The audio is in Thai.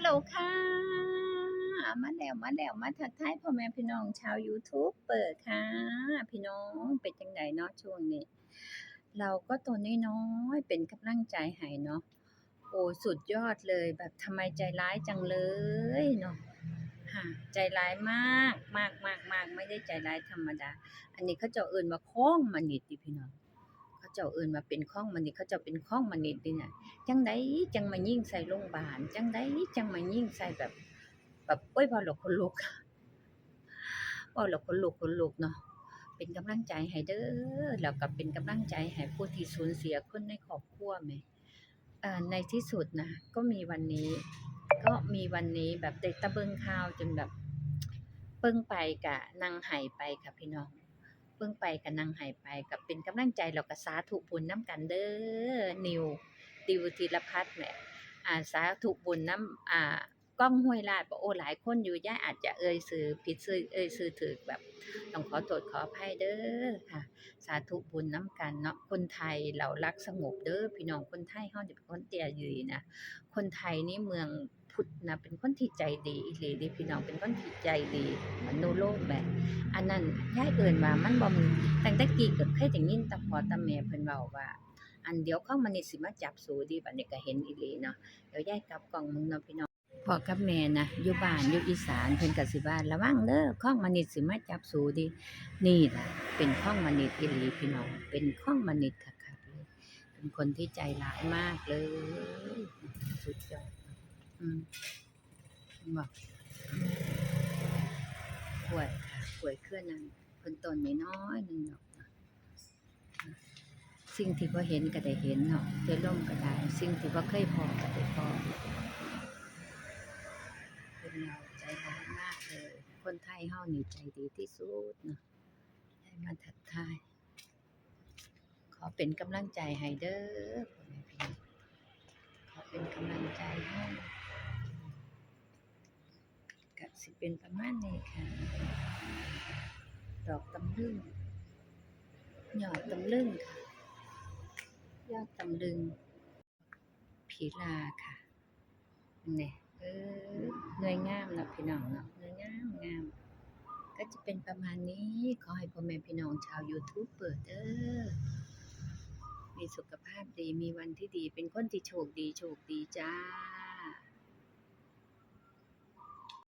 ฮัลโหลค่ะ มาแล้วมาแล้วมาทักทายพ่อแม่พี่น้องชาว YouTube เปิดค่ะ พี่น้องเป็นจังไดเนาะช่วงนี้ เราก็ตัวน้อยๆเป็นกำลังใจให้เนาะโอ้สุดยอดเลยแบบทำไมใจร้ายจังเลยเนาะค่ะใจร้ายมากมากมากมากไม่ได้ใจร้ายธรรมดา อันนี้เขาเจ้าเอิ้นว่าข้งมนิดติพี่น้อง เขาเจ้าเอินว่าเป็นข้องมนิดเขาเจ้าเป็นข้องมนิดนี่น่ะจังไดจังมายิ่งใส่โรงพยาบาลจังไดจังมายิ่งใส่แบบ แบบโอ๊ยเว้าแล้วขนลุกเว้าแล้วขนลุกขนลุกเนาะเป็นกำลังใจให้เด้อแล้วก็เป็นกำลังใจให้ผู้ที่สูญเสียคนในครอบครัวแหมในที่สุดนะก็มีวันนี้ ก็มีวันนี้แบบได้ตะเบิงข่าวจนแบบเบิ่งไปก็นั่งไห้ไปค่ะพี่น้อง เบิ่งไปก็นั่งไห้ไปก็เป็นกำลังใจแล้วก็สาธุบุญน้ำกันเด้อนิวติวธีรพัฒน์แหมอ่าสาธุบุญน้ำอ่าก้องห้วยลาดบอกโอ้หลายคนอยู่ย่าอาจจะเอ่ยชื่อผิดชื่อเอ่ยชื่อถูกแบบต้องขอโทษขออภัยเด้อค่ะ สาธุบุญน้ำกันเนาะคนไทยเรารักสงบเด้อพี่น้องคนไทยเฮานี่เป็นคนเตี้ยยืยนะคนไทยนี่เมือง พุทธนะเป็นคนที่ใจดีอีหลีด้พี่น้องเป็นคนที่ใจดีมโนโลกแบบอันนั้นยายเอิ้นว่ามันบ่มีตั้งแต่กี้ก็เคยได้ยินแต่พ่อต่แม่เพิ่นเว้าว่า อันเดียวเข้ามานี่สิมาจับสูดีบัดนี้ก็เห็นอีหลีเนาะเดี๋ยวยายกลับกล่องมึงเนาะพี่น้องพ่อกับแม่นะอยู่บ้านอยู่อีสานเพิ่นก็สิว่าระวังเด้อข้องมานิดสิมาจับสูดีนี่ล่ะเป็นข้องมานิดอีหลีพี่น้องเป็นข้องมานิดคักเลยเป็นคนที่ใจร้ายมากเลย สุดยอด อืมบอกป่วยค่ะป่วยเคลื่อนนั้นเพิ่นต้นน้อยหนึงเนาะสิ่งที่บ่เห็นก็ได้เห็นเนาะได้ล่มก็ได้ สิ่งที่บ่เคยพอก็ได้พอเป็นเราใจร้ายมากเลย คนไทยเฮานี่ใจดีที่สุดเนาะให้มาทักทาย ขอเป็นกำลังใจให้เด้อขอเป็นกำลังใจให้ สิเป็นประมาณนี้ค่ะ ดอกตำลึงหยอดตำลึงค่ะยอดตำลึงผีลาค่ะเนี่ยเออเงยงามเนาะพี่น้องเนาะเงยงามงาม ก็จะเป็นประมาณนี้ ขอให้พ่อแม่พี่น้องชาว YouTube เปิดเด้อมีสุขภาพดีมีวันที่ดี เป็นคนที่โชคดีโชคดีจ้า